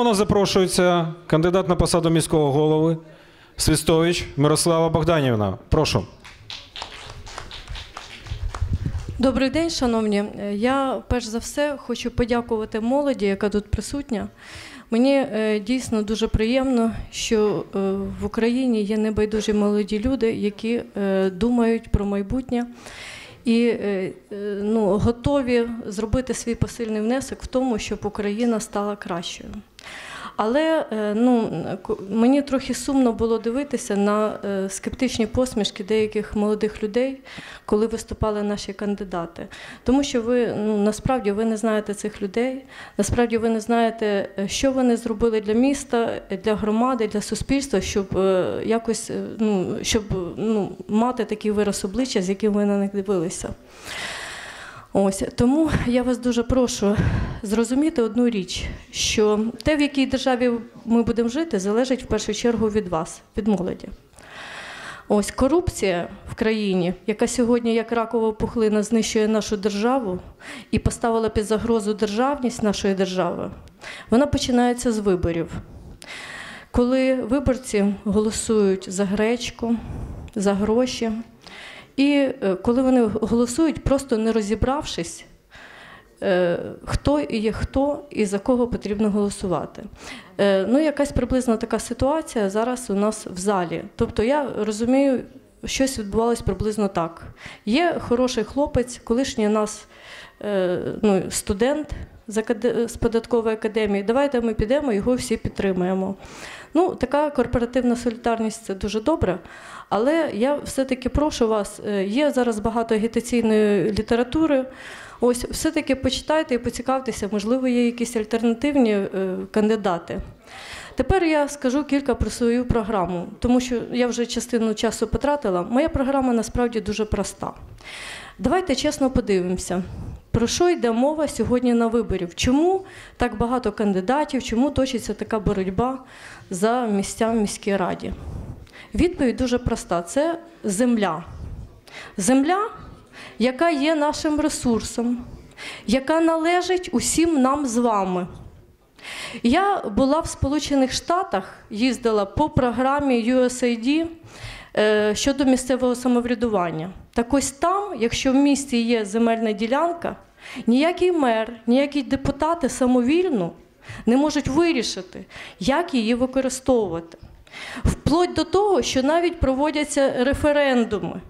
До запрошується кандидат на посаду міського голови Свістович Мирослава Богданівна. Прошу. Добрий день, шановні. Я перш за все хочу подякувати молоді, яка тут присутня. Мені е, дійсно дуже приємно, що е, в Україні є небайдужі молоді люди, які е, думають про майбутнє і е, е, ну, готові зробити свій посильний внесок в тому, щоб Україна стала кращою. Але е, ну, мені трохи сумно було дивитися на е, скептичні посмішки деяких молодих людей, коли виступали наші кандидати. Тому що ви ну, насправді ви не знаєте цих людей, насправді ви не знаєте, е, що вони зробили для міста, для громади, для суспільства, щоб якось ну, щоб ну, мати такий вираз обличчя, з яким ви на них дивилися. Ось тому я вас дуже прошу зрозуміти одну річ, що те, в якій державі ми будемо жити, залежить в першу чергу від вас, від молоді. Ось корупція в країні, яка сьогодні як ракова пухлина знищує нашу державу і поставила під загрозу державність нашої держави, вона починається з виборів. Коли виборці голосують за гречку, за гроші, і е, коли вони голосують, просто не розібравшись, е, хто і є хто і за кого потрібно голосувати. Е, Ну, якась приблизно така ситуація зараз у нас в залі. Тобто я розумію, щось відбувалось приблизно так. Є хороший хлопець, колишній нас ну, студент з податкової академії. Давайте ми підемо, його всі підтримаємо. Ну, така корпоративна солідарність це дуже добре. Але я все-таки прошу вас, е, є зараз багато агітаційної літератури. Ось все-таки почитайте і поцікавтеся, можливо, є якісь альтернативні е, кандидати. Тепер я скажу кілька про свою програму, тому що я вже частину часу потратила. Моя програма насправді дуже проста. Давайте чесно подивимося, про що йде мова сьогодні на виборів. Чому так багато кандидатів, чому точиться така боротьба за місця в міській раді? Відповідь дуже проста: це земля. Земля, яка є нашим ресурсом, яка належить усім нам з вами. Я була в Сполучених Штатах, їздила по програмі USAID е, щодо місцевого самоврядування. Так ось там, якщо в місті є земельна ділянка, ніякий мер, ніякі депутати самовільно не можуть вирішити, як її використовувати. Вплоть до того, що навіть проводяться референдуми.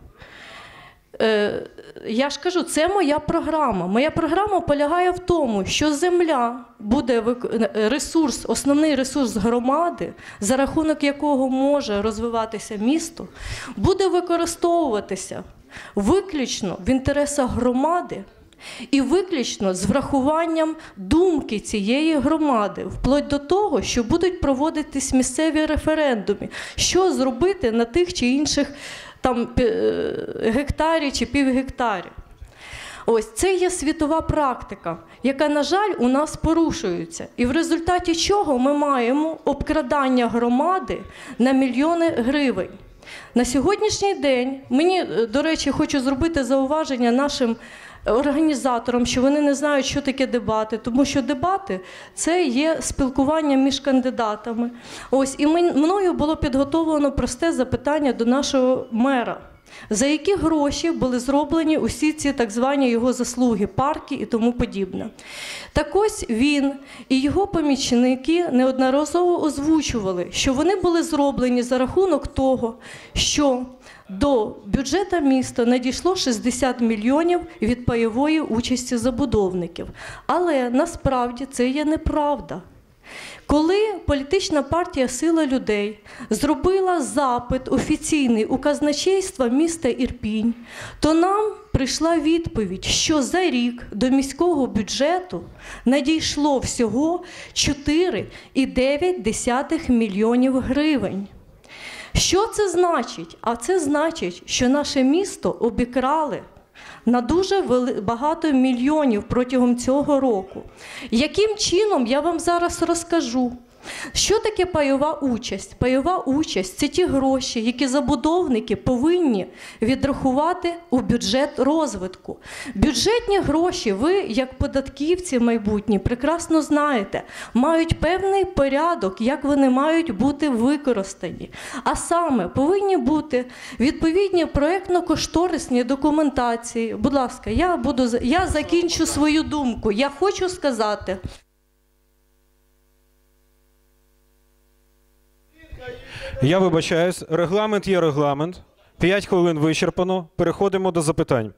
Е, Я ж кажу, це моя програма. Моя програма полягає в тому, що земля буде ресурс, основний ресурс громади, за рахунок якого може розвиватися місто, буде використовуватися виключно в інтересах громади. І виключно з врахуванням думки цієї громади, вплоть до того, що будуть проводитись місцеві референдуми, що зробити на тих чи інших там е, гектарі чи півгектарі. Ось це є світова практика, яка, на жаль, у нас порушується. І в результаті чого ми маємо обкрадання громади на мільйони гривень. На сьогоднішній день мені, е, до речі, хочу зробити зауваження нашим організаторам, що вони не знають, що таке дебати, тому що дебати це є спілкування між кандидатами. Ось і мною було підготовлено просте запитання до нашого мера. За які гроші були зроблені усі ці так звані його заслуги, парки і тому подібне. Так ось він і його помічники неодноразово озвучували, що вони були зроблені за рахунок того, що до бюджету міста надійшло 60 мільйонів від пайової участі забудовників. Але насправді це є неправда. Коли політична партія Сила людей зробила запит офіційний у казначейства міста Ірпінь, то нам прийшла відповідь, що за рік до міського бюджету надійшло всього 4,9 мільйонів гривень. Що це значить? А це значить, що наше місто обікрали на дуже багато мільйонів протягом цього року. Яким чином я вам зараз розкажу? Що таке пайова участь? Пайова участь це ті гроші, які забудовники повинні відрахувати у бюджет розвитку. Бюджетні гроші, ви, як податківці майбутні, прекрасно знаєте, мають певний порядок, як вони мають бути використані. А саме повинні бути відповідні проєктно-кошторисні документації. Будь ласка, я буду я закінчу свою думку. Я хочу сказати. Я вибачаюсь, регламент є регламент. П'ять хвилин вичерпано. Переходимо до запитань.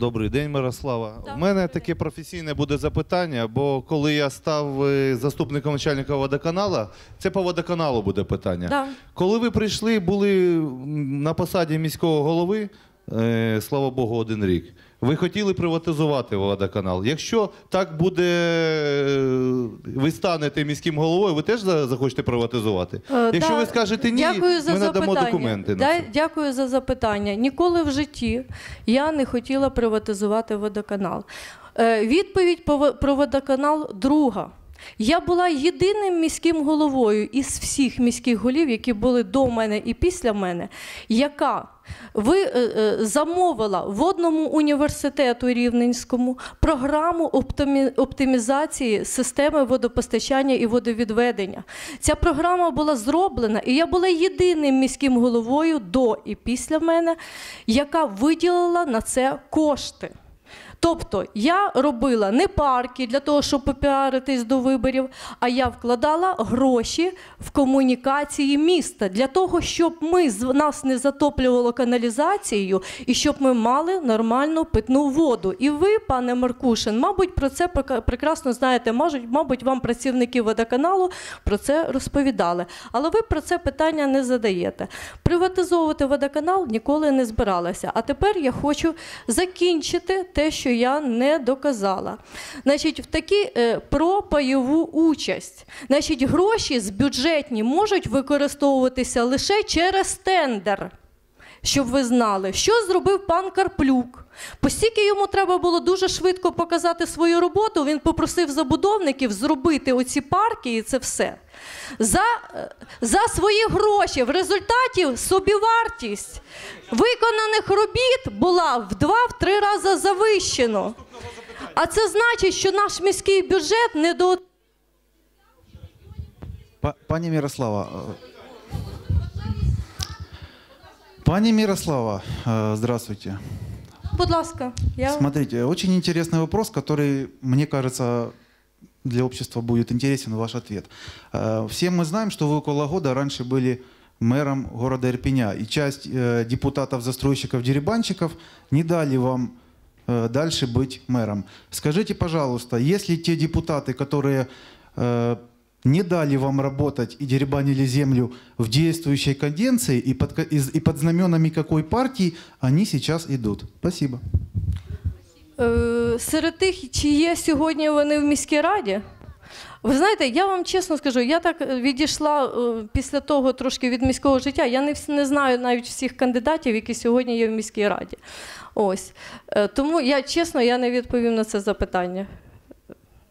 Добрий день, Мирослава. У мене таке професійне буде запитання, бо коли я став е, заступником начальника водоканалу, це по водоканалу буде питання. Да. Коли ви прийшли, були м, на посаді міського голови, е, слава Богу, один рік. Ви хотіли приватизувати водоканал. Якщо так буде, е, ви станете міським головою, ви теж захочете приватизувати? Е, Якщо да. ви скажете ні, Дякую за ми надамо запитання. документи. на це. Дякую за запитання. Ніколи в житті я не хотіла приватизувати водоканал. Е, Відповідь про водоканал друга. Я була єдиним міським головою із всіх міських голів, які були до мене і після мене, яка ви е, е, замовила водному університету Рівненському програму оптимізації системи водопостачання і водовідведення. Ця програма була зроблена, і я була єдиним міським головою до і після мене, яка виділила на це кошти. Тобто я робила не парки для того, щоб попіаритись до виборів, а я вкладала гроші в комунікації міста для того, щоб ми нас не затоплювало каналізацією і щоб ми мали нормальну питну воду. І ви, пане Маркушин, мабуть, про це прекрасно знаєте. Мабуть, вам працівники водоканалу про це розповідали. Але ви про це питання не задаєте. Приватизовувати водоканал ніколи не збиралася. А тепер я хочу закінчити те, що я не доказала. Значить, в такі е, про пайову участь. Значить, гроші з бюджетні можуть використовуватися лише через тендер. Щоб ви знали, що зробив пан Карплюк. Постільки йому треба було дуже швидко показати свою роботу, він попросив забудовників зробити оці парки і це все. За, е, за свої гроші в результаті собівартість виконаних робіт була в два-три рази завищено. А це значить, що наш міський бюджет не до Пані Мирослава, пані Мирослава, э, здравствуйте. Будь ласка, я Смотрите, очень интересный вопрос, который, мне кажется, для общества будет интересен ваш ответ. Э, Все мы знаем, что вы около года раньше были мэром города Ирпеня, и часть э, депутатов-застройщиков, деребанщиков не дали вам дальше быть мэром. Скажите, пожалуйста, если те депутаты, которые не дали вам работать и деребанили землю в действующей каденции и под, и под знаменами какой партии они сейчас идут? Спасибо. Е, серед тих, чи є сьогодні вони в міській раді. Ви знаєте, я вам чесно скажу, я так відійшла е, після того трошки від міського життя. Я не, не знаю навіть всіх кандидатів, які сьогодні є в міській раді. Ось. Е, Тому я чесно я не відповім на це запитання.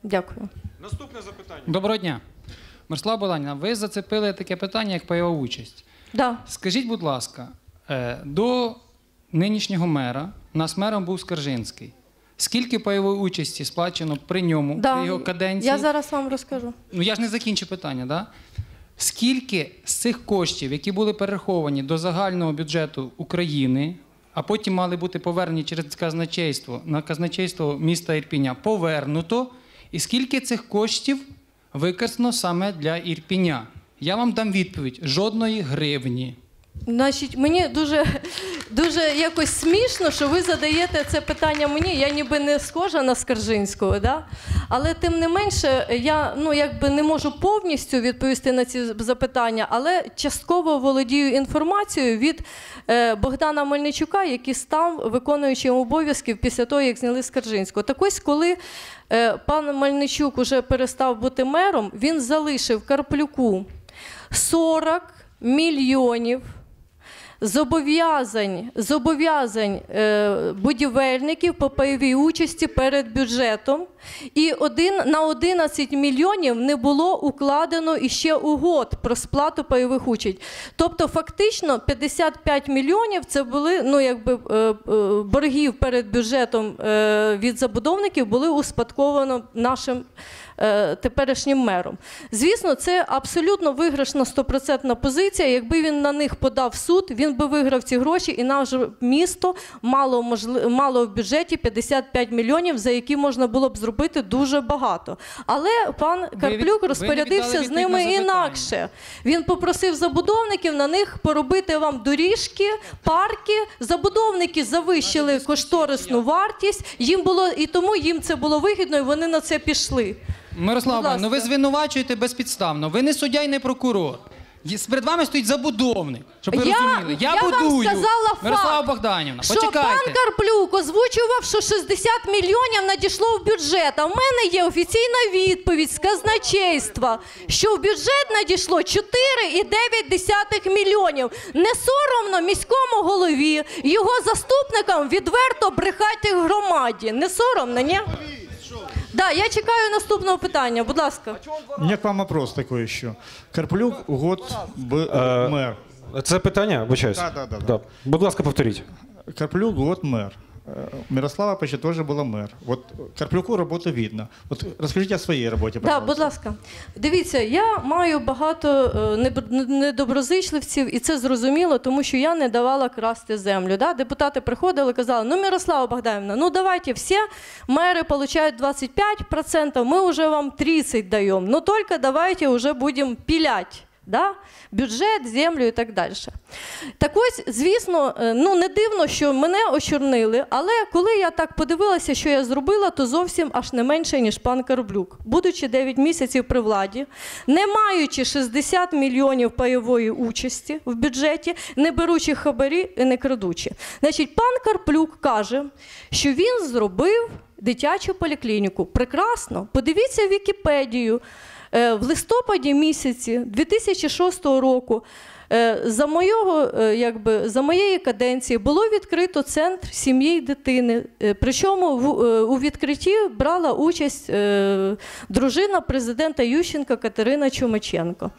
Дякую. Наступне запитання. Доброго дня. Мирослава Боданіна, ви зацепили таке питання, як пайова участь. Да. Скажіть, будь ласка, е, до нинішнього мера у нас мером був Скаржинський. Скільки пайової участі сплачено при ньому, Да. при його каденції? Я зараз вам розкажу. Ну я ж не закінчу питання, да? Скільки з цих коштів, які були перераховані до загального бюджету України, а потім мали бути повернені через казначейство на казначейство міста Ірпіня, повернуто, і скільки цих коштів використано саме для Ірпіня? Я вам дам відповідь: жодної гривні. Значить, мені дуже, дуже якось смішно, що ви задаєте це питання мені. Я ніби не схожа на Скаржинського, да? але тим не менше, я ну, якби не можу повністю відповісти на ці запитання, але частково володію інформацією від е, Богдана Мельничука, який став виконуючим обов'язків після того, як зняли Скаржинського. Так ось, коли е, пан Мельничук уже перестав бути мером, він залишив Карплюку 40 мільйонів зобов'язань, зобов'язань е, будівельників по пайовій участі перед бюджетом. І один, на 11 мільйонів не було укладено іще угод про сплату пайових участь. Тобто, фактично, 55 мільйонів це були ну, якби, е, е, боргів перед бюджетом від забудовників були успадковано нашим теперішнім мером. Звісно, це абсолютно виграшна стопроцентна позиція. Якби він на них подав в суд, він би виграв ці гроші, і наше місто мало, можли... мало в бюджеті 55 мільйонів, за які можна було б зробити дуже багато. Але пан Карплюк ви розпорядився віддали з ними інакше. Він попросив забудовників на них поробити вам доріжки, парки. Забудовники завищили кошторисну вартість. Їм було і тому їм це було вигідно, і вони на це пішли. Мирослава, Богданівна, ви звинувачуєте безпідставно. Ви не суддя і не прокурор. Є- Перед вами стоїть забудовник, щоб ви Я- розуміли. Я, я вам будую. сказала факт, Мирослава Богданівна, Що почекайте. пан Карплюк озвучував, що 60 мільйонів надійшло в бюджет. А в мене є офіційна відповідь з казначейства, що в бюджет надійшло 4,9 мільйонів. Не соромно міському голові, його заступникам відверто брехати громаді. Не соромно, ні? Да, я чекаю наступного питання. Будь ласка. У меня к вам вопрос такой еще. Карплюк год был Э, мэр. Це питання? Вибачаюсь. Да, да, да, да. Да. Будь ласка, повторіть. Карплюк год мэр. Э, Мирослава почти тоже была мэр. Вот Карплюку работу видно. Вот расскажите о своей работе, Да, пожалуйста. будь ласка. Дивіться, я маю багато е, неб- недоброзичливців, і це зрозуміло, тому що я не давала красти землю. Да? Депутати приходили, казали, ну, Мирослава Богданівна, ну давайте всі мэри получают 25%, мы уже вам 30 даем, но только давайте уже будем пилять. Да? Бюджет, землю і так далі. Так ось, звісно, е, ну не дивно, що мене очорнили, але коли я так подивилася, що я зробила, то зовсім аж не менше, ніж пан Карблюк. Будучи 9 місяців при владі, не маючи 60 мільйонів пайової участі в бюджеті, не беручи хабарі і не крадучи. Значить, пан Карплюк каже, що він зробив дитячу поліклініку. Прекрасно. Подивіться Вікіпедію. Е, В листопаді місяці 2006 року е, за, моєго, е, якби, за моєї каденції було відкрито центр сім'ї і дитини. Причому в- у відкритті брала участь дружина президента Ющенка Катерина Чумаченко.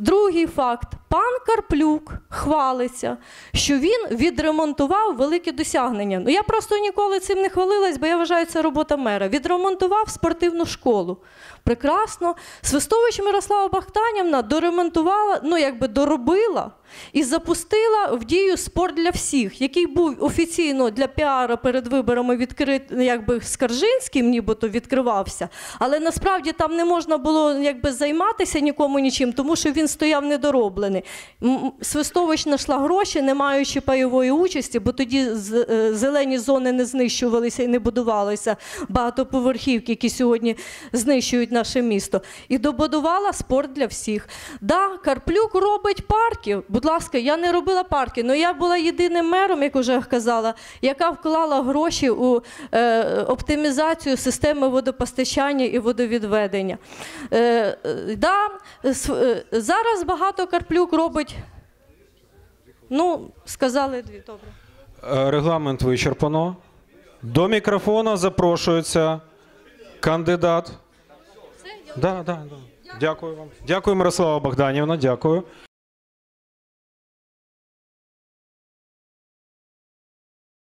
Другий факт: пан Карплюк хвалиться, що він відремонтував великі досягнення. Ну я просто ніколи цим не хвалилась, бо я вважаю, це робота мера. Відремонтував спортивну школу. Прекрасно. Свистович Мирослава Бахтанівна доремонтувала, ну якби доробила і запустила в дію спорт для всіх, який був офіційно для піара перед виборами відкрит, якби Скаржинським, нібито відкривався. Але насправді там не можна було якби займатися нікому нічим, тому що він стояв недороблений. Свистович знайшла гроші, не маючи пайової участі, бо тоді е, зелені зони не знищувалися і не будувалися багатоповерхівки, які сьогодні знищують наше місто. І добудувала спорт для всіх. Да, Карплюк робить парки. Будь ласка, я не робила парки, але я була єдиним мером, як вже казала, яка вклала гроші у е, оптимізацію системи водопостачання і водовідведення. Е, да, е, зараз багато Карплюк робить. Ну, сказали дві, добре. Е, Регламент вичерпано. До мікрофона запрошується кандидат. Да, да, да. Дякую вам. Дякую, Мирослава Богданівна. Дякую.